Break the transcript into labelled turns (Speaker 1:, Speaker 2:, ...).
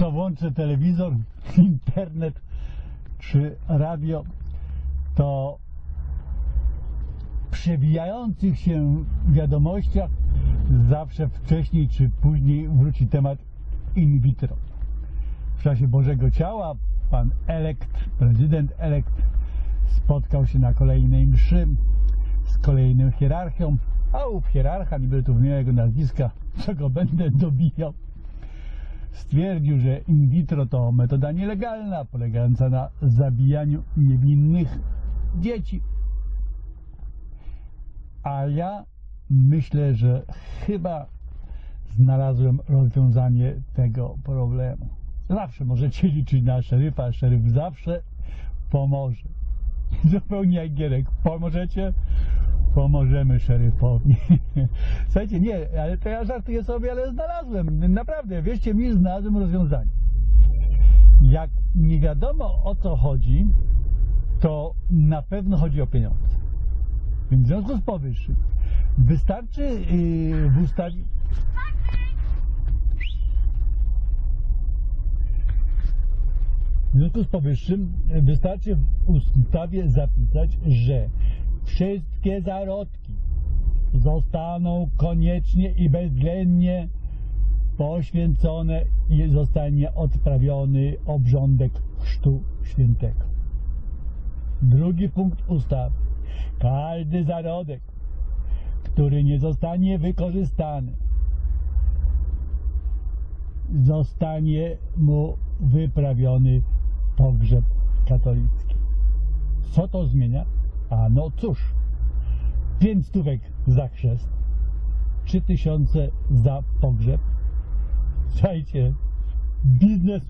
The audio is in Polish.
Speaker 1: co włączę telewizor, internet czy radio, to przewijających się wiadomościach zawsze wcześniej czy później wróci temat in vitro. W czasie Bożego Ciała pan elekt, prezydent elekt spotkał się na kolejnej mszy z kolejnym hierarchią, a ów hierarcha, będę tu wymieniał jego nazwiska, co go będę dobijał, stwierdził, że in vitro to metoda nielegalna, polegająca na zabijaniu niewinnych dzieci. A ja myślę, że chyba znalazłem rozwiązanie tego problemu. Zawsze możecie liczyć na szeryfa, szeryf zawsze pomoże. Zupełnie jak Gierek. Pomożecie? Pomożemy szeryfowi. Słuchajcie, nie, ale to ja żartuję sobie, ale znalazłem. Naprawdę, wierzcie mi, znalazłem rozwiązanie. Jak nie wiadomo o co chodzi, to na pewno chodzi o pieniądze. Więc w związku z powyższym wystarczy yy, w ustawie. W związku z powyższym wystarczy w ustawie zapisać, że wszystkie zarodki zostaną koniecznie i bezwzględnie poświęcone i zostanie odprawiony obrządek chrztu świętego. Drugi punkt ustawy. Każdy zarodek, który nie zostanie wykorzystany, zostanie mu wyprawiony pogrzeb katolicki. Co to zmienia? A no cóż, 5 stówek za chrzest, 3000 za pogrzeb. Słuchajcie, biznes